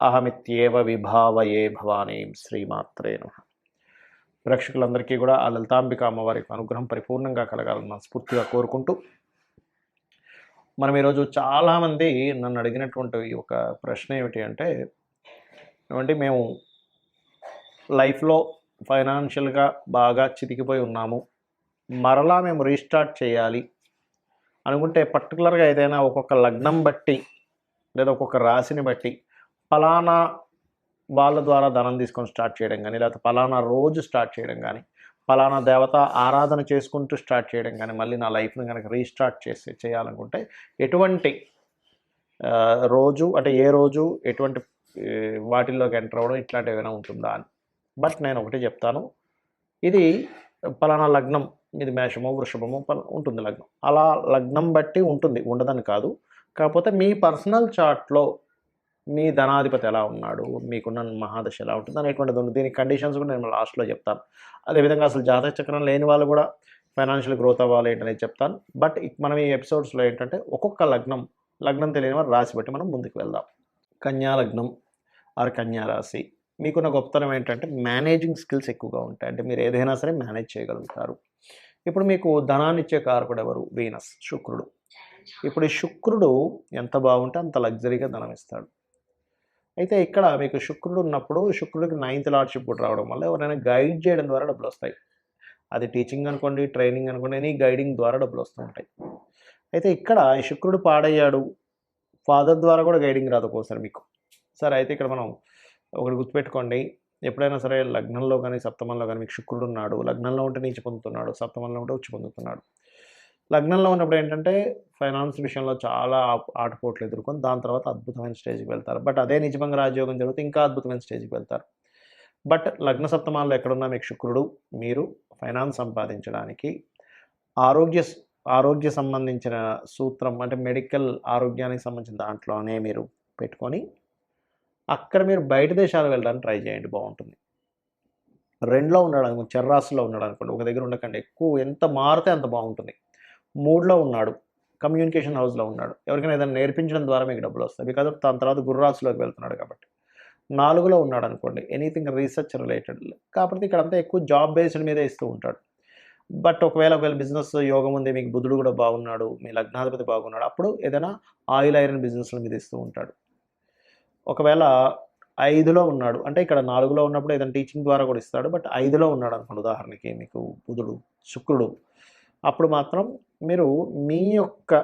అహమిత్యేవ విభావయే భవానీ శ్రీమాత్రేను ప్రేక్షకులందరికీ కూడా ఆ లలితాంబిక అమ్మవారి అనుగ్రహం పరిపూర్ణంగా కలగాలని మనస్ఫూర్తిగా కోరుకుంటూ మనం ఈరోజు చాలామంది నన్ను అడిగినటువంటి ఒక ప్రశ్న ఏమిటి అంటే ఏమంటే మేము లైఫ్లో ఫైనాన్షియల్గా బాగా చితికిపోయి ఉన్నాము మరలా మేము రీస్టార్ట్ చేయాలి అనుకుంటే పర్టికులర్గా ఏదైనా ఒక్కొక్క లగ్నం బట్టి లేదా ఒక్కొక్క రాశిని బట్టి ఫలానా వాళ్ళ ద్వారా ధనం తీసుకొని స్టార్ట్ చేయడం కానీ లేకపోతే ఫలానా రోజు స్టార్ట్ చేయడం కానీ ఫలానా దేవత ఆరాధన చేసుకుంటూ స్టార్ట్ చేయడం కానీ మళ్ళీ నా లైఫ్ని కనుక రీస్టార్ట్ చేసి చేయాలనుకుంటే ఎటువంటి రోజు అంటే ఏ రోజు ఎటువంటి వాటిల్లోకి ఎంటర్ అవ్వడం ఇట్లాంటివి ఏమైనా ఉంటుందా అని. బట్ నేను ఒకటి చెప్తాను. ఇది ఫలానా లగ్నం ఇది మేషమో వృషభమో ఉంటుంది లగ్నం. అలా లగ్నం బట్టి ఉంటుంది ఉండదని కాదు. కాకపోతే మీ పర్సనల్ చార్ట్లో మీ ధనాధిపతి ఎలా ఉన్నాడు? మీకున్న మహాదశ ఎలా ఉంటుంది? అనేటువంటిది ఉంది దీని కండిషన్స్ కూడా నేను లాస్ట్లో చెప్తాను. అదేవిధంగా అసలు జాతక చక్రం లేని వాళ్ళు కూడా ఫైనాన్షియల్ గ్రోత్ అవ్వాలి ఏంటనేది చెప్తాను. బట్ మనం ఈ ఎపిసోడ్స్లో ఏంటంటే ఒక్కొక్క లగ్నం లగ్నం తెలియని వారు రాసి బట్టి మనం ముందుకు వెళ్దాం. కన్యా లగ్నం ఆర్ కన్యా రాశి. మీకున్న గొప్పతనం ఏంటంటే మేనేజింగ్ స్కిల్స్ ఎక్కువగా ఉంటాయి. అంటే మీరు ఏదైనా సరే మేనేజ్ చేయగలుగుతారు. ఇప్పుడు మీకు ధనాన్ని ఇచ్చే కారకుడు ఎవరు? వీనస్ శుక్రుడు. ఇప్పుడు ఈ శుక్రుడు ఎంత బాగుంటే అంత లగ్జరీగా ధనం ఇస్తాడు అయితే ఇక్కడ మీకు శుక్రుడు ఉన్నప్పుడు శుక్రుడికి నైన్త్ లార్డ్షిప్ కూడా రావడం వల్ల ఎవరైనా గైడ్ చేయడం ద్వారా డబ్బులు వస్తాయి. అది టీచింగ్ అనుకోండి ట్రైనింగ్ అనుకోండి ఎనీ గైడింగ్ ద్వారా డబ్బులు వస్తూ ఉంటాయి. అయితే ఇక్కడ శుక్రుడు పాడయ్యాడు. ఫాదర్ ద్వారా కూడా గైడింగ్ రాదు ఒక్కోసారి మీకు. సరే అయితే ఇక్కడ మనం ఒకటి గుర్తుపెట్టుకోండి. ఎప్పుడైనా సరే లగ్నంలో కానీ సప్తమంలో కానీ మీకు శుక్రుడు ఉన్నాడు. లగ్నంలో ఉంటే నీచి పొందుతున్నాడు సప్తమంలో ఉంటే ఉచ్చి పొందుతున్నాడు. లగ్నంలో ఉన్నప్పుడు ఏంటంటే ఫైనాన్స్ విషయంలో చాలా ఆటపోట్లు ఎదుర్కొని దాని తర్వాత అద్భుతమైన స్టేజ్కి వెళ్తారు. బట్ అదే నిజంగా రాజయోగం జరిగితే ఇంకా అద్భుతమైన స్టేజ్కి వెళ్తారు. బట్ లగ్న సప్తమాల్లో ఎక్కడున్నా మీకు శుక్రుడు మీరు ఫైనాన్స్ సంపాదించడానికి ఆరోగ్య ఆరోగ్య సంబంధించిన సూత్రం అంటే మెడికల్ ఆరోగ్యానికి సంబంధించిన దాంట్లోనే మీరు పెట్టుకొని అక్కడ మీరు బయట దేశాలు వెళ్ళడానికి ట్రై చేయండి బాగుంటుంది. రెండులో ఉన్నాడు అనుకోండి చెర్రాసులో ఉన్నాడు అనుకోండి ఒక దగ్గర ఉండకండి ఎక్కువ ఎంత మారితే అంత బాగుంటుంది. మూడ్లో ఉన్నాడు. కమ్యూనికేషన్ హౌస్లో ఉన్నాడు. ఎవరికైనా ఏదైనా నేర్పించడం ద్వారా మీకు డబ్బులు వస్తాయి. బికాజ్ దాని తర్వాత గుర్రాసులోకి వెళ్తున్నాడు కాబట్టి. నాలుగులో ఉన్నాడు అనుకోండి. Anything research related. కాకపోతే ఇక్కడ అంతా ఎక్కువ జాబ్ బేస్డ్ మీదే ఇస్తూ ఉంటాడు. బట్ ఒకవేళ ఒకవేళ బిజినెస్ యోగం ఉంది మీకు బుధుడు కూడా బాగున్నాడు మీ లగ్నాధిపతి బాగున్నాడు అప్పుడు ఏదైనా ఆయిల్ ఐరన్ బిజినెస్ల మీద ఇస్తూ ఉంటాడు. ఒకవేళ ఐదులో ఉన్నాడు. అంటే ఇక్కడ నాలుగులో ఉన్నప్పుడు ఏదైనా టీచింగ్ ద్వారా కూడా ఇస్తాడు. బట్ ఐదులో ఉన్నాడు అనుకోండి. ఉదాహరణకి మీకు బుధుడు శుక్రుడు అప్పుడు మాత్రం మీరు మీ యొక్క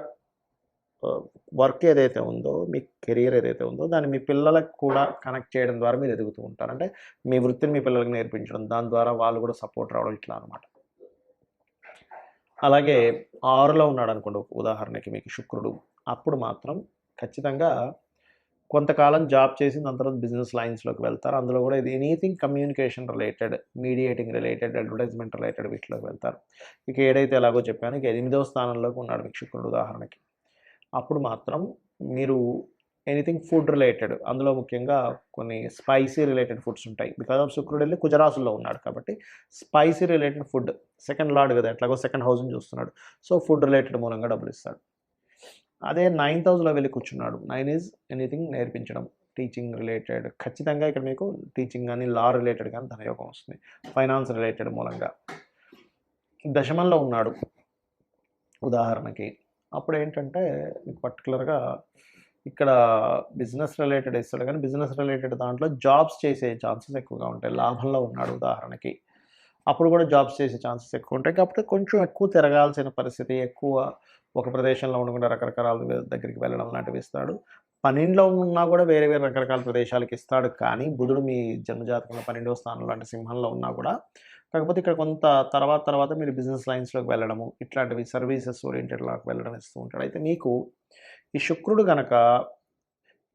వర్క్ ఏదైతే ఉందో మీ కెరియర్ ఏదైతే ఉందో దాన్ని మీ పిల్లలకు కూడా కనెక్ట్ చేయడం ద్వారా మీరు ఎదుగుతూ ఉంటారు. అంటే మీ వృత్తిని మీ పిల్లలకు నేర్పించడం దాని ద్వారా వాళ్ళు కూడా సపోర్ట్ రావడం ఇట్లా అనమాట అలాగే ఆరులో ఉన్నాడు అనుకోండి ఉదాహరణకి మీకు శుక్రుడు. అప్పుడు మాత్రం ఖచ్చితంగా కొంతకాలం జాబ్ చేసి దాని తర్వాత బిజినెస్ లైన్స్లోకి వెళ్తారు. అందులో కూడా ఇది anything communication related mediating related advertisement related వీటిలోకి వెళ్తారు. ఇక ఏడైతే ఎలాగో చెప్పాను ఇక ఎనిమిదవ స్థానంలోకి ఉన్నాడు మీకు శుక్రుడు ఉదాహరణకి. అప్పుడు మాత్రం మీరు ఎనీథింగ్ ఫుడ్ రిలేటెడ్ అందులో ముఖ్యంగా కొన్ని స్పైసీ రిలేటెడ్ ఫుడ్స్ ఉంటాయి. బికాజ్ ఆఫ్ శుక్రుడు వెళ్ళి గుజరాసుల్లో ఉన్నాడు కాబట్టి spicy related food second lord కదా ఎట్లాగో సెకండ్ హౌస్ని చూస్తున్నాడు. సో ఫుడ్ రిలేటెడ్ మూలంగా డబ్బులు ఇస్తాడు. అదే నైన్ థౌజండ్లో వెళ్ళి కూర్చున్నాడు. నైన్ ఈజ్ ఎనీథింగ్ నేర్పించడం. Teaching related. ఖచ్చితంగా ఇక్కడ మీకు టీచింగ్ కానీ లా రిలేటెడ్ కానీ ధనయోగం వస్తుంది. ఫైనాన్స్ రిలేటెడ్ మూలంగా. దశమంలో ఉన్నాడు. ఉదాహరణకి అప్పుడు ఏంటంటే మీకు పర్టికులర్గా ఇక్కడ బిజినెస్ రిలేటెడ్ ఇస్తాడు కానీ బిజినెస్ రిలేటెడ్ దాంట్లో జాబ్స్ చేసే ఛాన్సెస్ ఎక్కువగా ఉంటాయి. లాభంలో ఉన్నాడు ఉదాహరణకి. అప్పుడు కూడా జాబ్స్ చేసే ఛాన్సెస్ ఎక్కువ ఉంటాయి. కాబట్టి కొంచెం ఎక్కువ తిరగాల్సిన పరిస్థితి ఎక్కువ ఒక ప్రదేశంలో ఉండకుండా రకరకాల దగ్గరికి వెళ్ళడం లాంటివి ఇస్తాడు. పన్నెండులో ఉన్నా కూడా వేరే వేరే రకరకాల ప్రదేశాలకు ఇస్తాడు. కానీ బుధుడు మీ జన్మజాతకంలో పన్నెండవ స్థానంలో లాంటి సింహంలో ఉన్నా కూడా కాకపోతే ఇక్కడ కొంత తర్వాత తర్వాత మీరు బిజినెస్ లైన్స్లోకి వెళ్ళడము ఇట్లాంటివి సర్వీసెస్ ఓరియంటెడ్లోకి వెళ్ళడం ఇస్తూ ఉంటాడు. అయితే మీకు ఈ శుక్రుడు గనక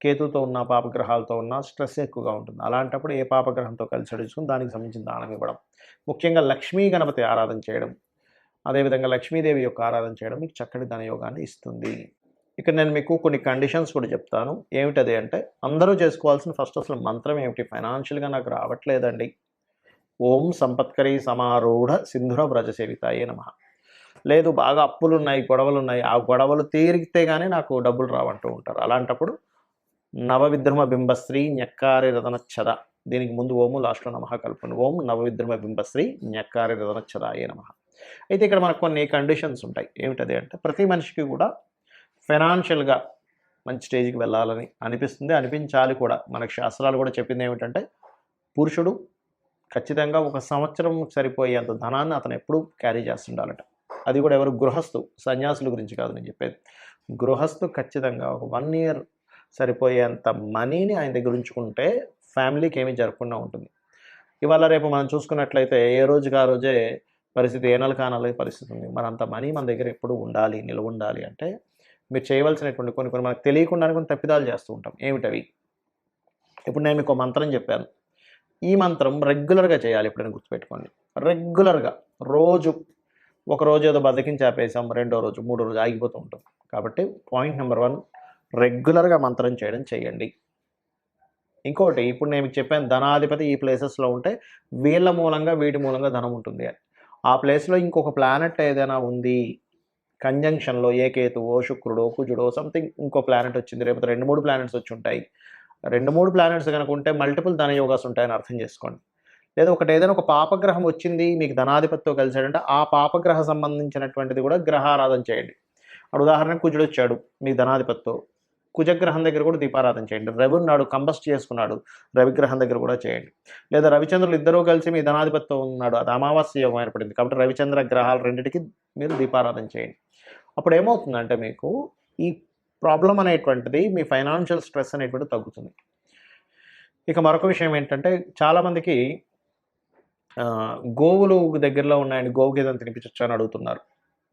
కేతుతో ఉన్న పాపగ్రహాలతో ఉన్న స్ట్రెస్ ఎక్కువగా ఉంటుంది. అలాంటప్పుడు ఏ పాపగ్రహంతో కలిసి అడుచుకుని దానికి సంబంధించిన దానం ఇవ్వడం. ముఖ్యంగా లక్ష్మీ గణపతి ఆరాధన చేయడం. అదేవిధంగా లక్ష్మీదేవి యొక్క ఆరాధన చేయడం మీకు చక్కటి ధనయోగాన్ని ఇస్తుంది. ఇక్కడ నేను మీకు కొన్ని కండిషన్స్ కూడా చెప్తాను. ఏమిటది అంటే అందరూ చేసుకోవాల్సిన ఫస్ట్ అసలు మంత్రం ఏమిటి? ఫైనాన్షియల్గా నాకు రావట్లేదండి. ఓం సంపత్కరి సమారూఢ సింధుర వ్రజసేవితాయే నమ. లేదు బాగా అప్పులు ఉన్నాయి గొడవలు ఉన్నాయి ఆ గొడవలు తీరిగితే కానీ నాకు డబ్బులు రావంటూ ఉంటారు. అలాంటప్పుడు నవవిద్రమ బింబశ్రీ ñక్కారి రతనచ్చద దీనికి ముందు ఓము లాస్ట్లో నమహ కల్పన ఓం నవవిద్రమ బింబశ్రీ ñక్కారి రతనచ్చదాయే నమ. అయితే ఇక్కడ మనకు కొన్ని కండిషన్స్ ఉంటాయి. ఏమిటది అంటే ప్రతి మనిషికి కూడా ఫైనాన్షియల్గా మంచి స్టేజ్కి వెళ్ళాలని అనిపిస్తుంది. అనిపించాలి కూడా. మనకు శాస్త్రాలు కూడా చెప్పింది ఏమిటంటే పురుషుడు ఖచ్చితంగా ఒక సంవత్సరం సరిపోయేంత ధనాన్ని అతను ఎప్పుడూ క్యారీ చేస్తుండాలట. అది కూడా ఎవరు? గృహస్థు సన్యాసుల గురించి కాదు నేను చెప్పేది. గృహస్థు ఖచ్చితంగా ఒక వన్ ఇయర్ సరిపోయేంత మనీని ఆయన దగ్గర ఉంచుకుంటే ఫ్యామిలీకి ఏమీ జరగకుండా ఉంటుంది. ఇవాళ రేపు మనం చూసుకున్నట్లయితే ఏ రోజుకి ఆ రోజే పరిస్థితి ఏనాలు కానాలి పరిస్థితి ఉంది. మరి అంత మనీ మన దగ్గర ఎప్పుడు ఉండాలి నిల్వ ఉండాలి అంటే మీరు చేయవలసినటువంటి కొన్ని కొన్ని మనకు తెలియకుండా కొన్ని తప్పిదాలు చేస్తూ ఉంటాం. ఏమిటవి? ఇప్పుడు నేను మీకు ఒక మంత్రం చెప్పాను. ఈ మంత్రం రెగ్యులర్గా చేయాలి ఎప్పుడైనా గుర్తుపెట్టుకోండి. రెగ్యులర్గా రోజు ఒక రోజు ఏదో బతికించి ఆపేసాం రెండో రోజు మూడో రోజు ఆగిపోతూ ఉంటాం. కాబట్టి పాయింట్ నెంబర్ వన్ రెగ్యులర్గా మంత్రం చేయడం చేయండి. ఇంకోటి ఇప్పుడు నేను చెప్పాను ధనాధిపతి ఈ ప్లేసెస్లో ఉంటే వీళ్ళ మూలంగా వీటి మూలంగా ధనం ఉంటుంది అని. ఆ ప్లేస్లో ఇంకొక ప్లానెట్ ఏదైనా ఉంది. కంజంక్షన్లో ఏ కేతువో శుక్రుడో కుజుడో సంథింగ్ ఇంకో ప్లానెట్ వచ్చింది. రేపు రెండు మూడు ప్లానెట్స్ వచ్చి ఉంటాయి. రెండు మూడు ప్లానెట్స్ కనుక ఉంటే మల్టిపుల్ ధన యోగాస్ ఉంటాయని అర్థం చేసుకోండి. లేదా ఒకటి ఏదైనా ఒక పాపగ్రహం వచ్చింది మీకు ధనాధిపతితో కలిసాడంటే ఆ పాపగ్రహ సంబంధించినటువంటిది కూడా గ్రహారాధన చేయండి. అప్పుడు ఉదాహరణకు కుజుడు వచ్చాడు మీ ధనాధిపతితో. కుజగ్రహం దగ్గర కూడా దీపారాధన చేయండి. రవి నాడు కంబస్ట్ చేసుకున్నాడు. రవిగ్రహం దగ్గర కూడా చేయండి. లేదా రవిచంద్రులు ఇద్దరూ కలిసి మీ ధనాధిపతితో ఉన్నాడు. అది అమావాస్య యోగం ఏర్పడింది. కాబట్టి రవిచంద్ర గ్రహాలు రెండింటికి మీరు దీపారాధన చేయండి. అప్పుడు ఏమవుతుందంటే మీకు ఈ ప్రాబ్లం అనేటువంటిది మీ ఫైనాన్షియల్ స్ట్రెస్ అనేటువంటిది తగ్గుతుంది. ఇక మరొక విషయం ఏంటంటే చాలామందికి గోవులు దగ్గరలో ఉన్నాయని గోవు గేదెను తినిపించచ్చు అని అడుగుతున్నారు.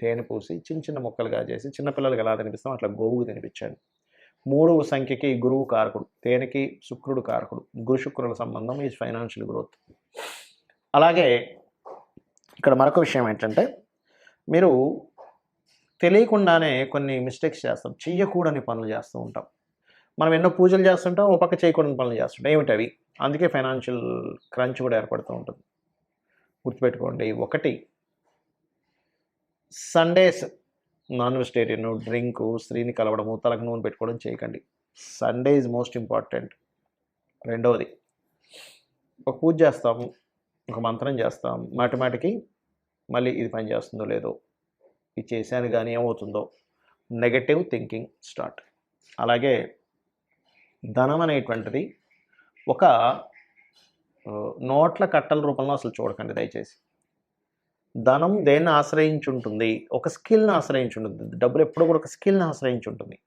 తేనె పూసి చిన్న చిన్న ముక్కలుగా చేసి చిన్నపిల్లలకి ఎలా తినిపిస్తాం అట్లా గోవుకు తినిపించాడు. మూడవ సంఖ్యకి గురువు కారకుడు తేనెకి శుక్రుడు కారకుడు గురు శుక్రుల సంబంధం ఈ ఫైనాన్షియల్ గ్రోత్ అలాగే ఇక్కడ మరొక విషయం ఏంటంటే మీరు తెలియకుండానే కొన్ని మిస్టేక్స్ చేస్తాం చెయ్యకూడని పనులు చేస్తూ ఉంటాం. మనం ఎన్నో పూజలు చేస్తుంటాం ఒక పక్క చేయకూడని పనులు చేస్తుంటాం ఏమిటి అవి? అందుకే ఫైనాన్షియల్ క్రంచ్ కూడా ఏర్పడుతూ ఉంటుంది. గుర్తుపెట్టుకోండి ఒకటి సండేస్ నాన్ వెజిటేరియన్ డ్రింక్ స్త్రీని కలవడము తలకు నూనె పెట్టుకోవడం చేయకండి. సండే ఈజ్ మోస్ట్ ఇంపార్టెంట్ రెండవది ఒక పూజ చేస్తాము ఒక మంత్రం చేస్తాం మాటిమాటికి మళ్ళీ ఇది పని చేస్తుందో లేదో ఇది చేశాను కానీ ఏమవుతుందో నెగటివ్ థింకింగ్ స్టార్ట్ అలాగే ధనం అనేటువంటిది ఒక నోట్ల కట్టల రూపంలో అసలు చూడకండి దయచేసి. ధనం దేన్ని ఆశ్రయించి ఉంటుంది ఒక స్కిల్ని ఆశ్రయించి ఉంటుంది డబ్బులు ఎప్పుడు కూడా ఒక స్కిల్ని ఆశ్రయించి ఉంటుంది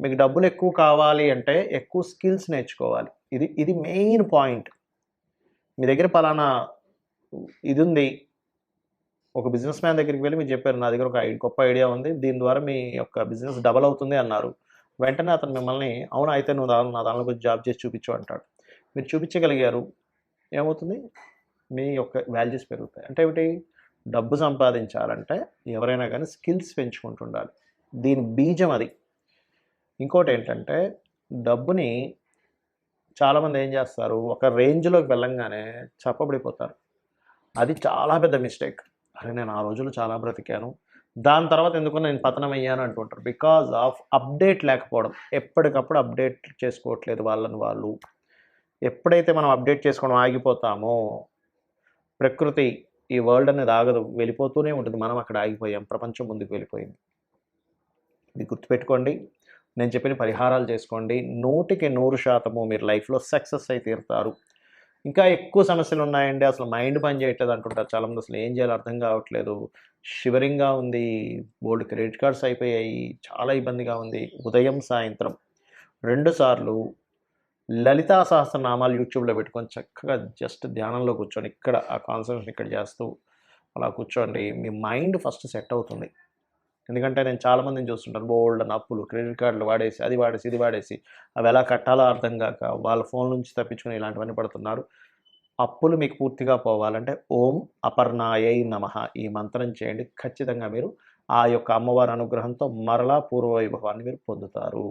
మీకు డబ్బులు ఎక్కువ కావాలి అంటే ఎక్కువ స్కిల్స్ నేర్చుకోవాలి. ఇది ఇది మెయిన్ పాయింట్. మీ దగ్గర పలానా ఇది ఉంది ఒక బిజినెస్ మ్యాన్ దగ్గరికి వెళ్ళి మీరు చెప్పారు నా దగ్గర ఒక గొప్ప ఐడియా ఉంది. దీని ద్వారా మీ యొక్క బిజినెస్ డబల్ అవుతుంది అన్నారు. వెంటనే అతను మిమ్మల్ని అవును అయితే నువ్వు దాని నా దానిలో కొంచెం జాబ్ చేసి చూపించు అంటాడు. మీరు చూపించగలిగారు. ఏమవుతుంది? మీ యొక్క వాల్యూస్ పెరుగుతాయి. అంటే ఏమిటి? డబ్బు సంపాదించాలంటే ఎవరైనా కానీ స్కిల్స్ పెంచుకుంటుండాలి. దీని బీజం అది. ఇంకోటి ఏంటంటే డబ్బుని చాలామంది ఏం చేస్తారు? ఒక రేంజ్లోకి వెళ్ళంగానే చప్పబడిపోతారు అది చాలా పెద్ద మిస్టేక్. అరే నేను ఆ రోజులు చాలా బ్రతికాను. దాని తర్వాత ఎందుకు నేను పతనం అయ్యాను అంటుంటారు? బికాజ్ ఆఫ్ అప్డేట్ లేకపోవడం. ఎప్పటికప్పుడు అప్డేట్ చేసుకోవట్లేదు వాళ్ళని వాళ్ళు. ఎప్పుడైతే మనం అప్డేట్ చేసుకోవడం ఆగిపోతామో ప్రకృతి ఈ వరల్డ్ అనేది ఆగదు వెళ్ళిపోతూనే ఉంటుంది. మనం అక్కడ ఆగిపోయాం ప్రపంచం ముందుకు వెళ్ళిపోయింది. ఇది గుర్తుపెట్టుకోండి. నేను చెప్పిన పరిహారాలు చేసుకోండి. నూటికి నూరు శాతము మీరు లైఫ్లో సక్సెస్ అయి తీరుతారు. ఇంకా ఎక్కువ సమస్యలు ఉన్నాయండి. అసలు మైండ్ పని చేయట్లేదు అంటుంటారు చాలామంది. అసలు ఏం చేయాలో అర్థం కావట్లేదు. షివరింగ్గా ఉంది. బోల్డ్ క్రెడిట్ కార్డ్స్ అయిపోయాయి. చాలా ఇబ్బందిగా ఉంది. ఉదయం సాయంత్రం రెండుసార్లు లలితా సహస్రనామాలు యూట్యూబ్లో పెట్టుకొని చక్కగా జస్ట్ ధ్యానంలో కూర్చొని ఇక్కడ ఆ కాన్సన్ట్రేషన్ ఇక్కడ చేస్తూ అలా కూర్చోండి. మీ మైండ్ ఫస్ట్ సెట్ అవుతుంది. ఎందుకంటే నేను చాలామందిని చూస్తుంటాను బోల్డ్ అని అప్పులు క్రెడిట్ కార్డులు వాడేసి అది వాడేసి ఇది వాడేసి అవి ఎలా కట్టాలో అర్థం కాక వాళ్ళ ఫోన్ నుంచి తప్పించుకుని ఇలాంటివన్నీ పడుతున్నారు. అప్పులు మీకు పూర్తిగా పోవాలంటే ఓం అపర్ణాయై నమః ఈ మంత్రం చేయండి. ఖచ్చితంగా మీరు ఆ యొక్క అమ్మవారి అనుగ్రహంతో మరలా పూర్వ వైభవాన్ని మీరు పొందుతారు.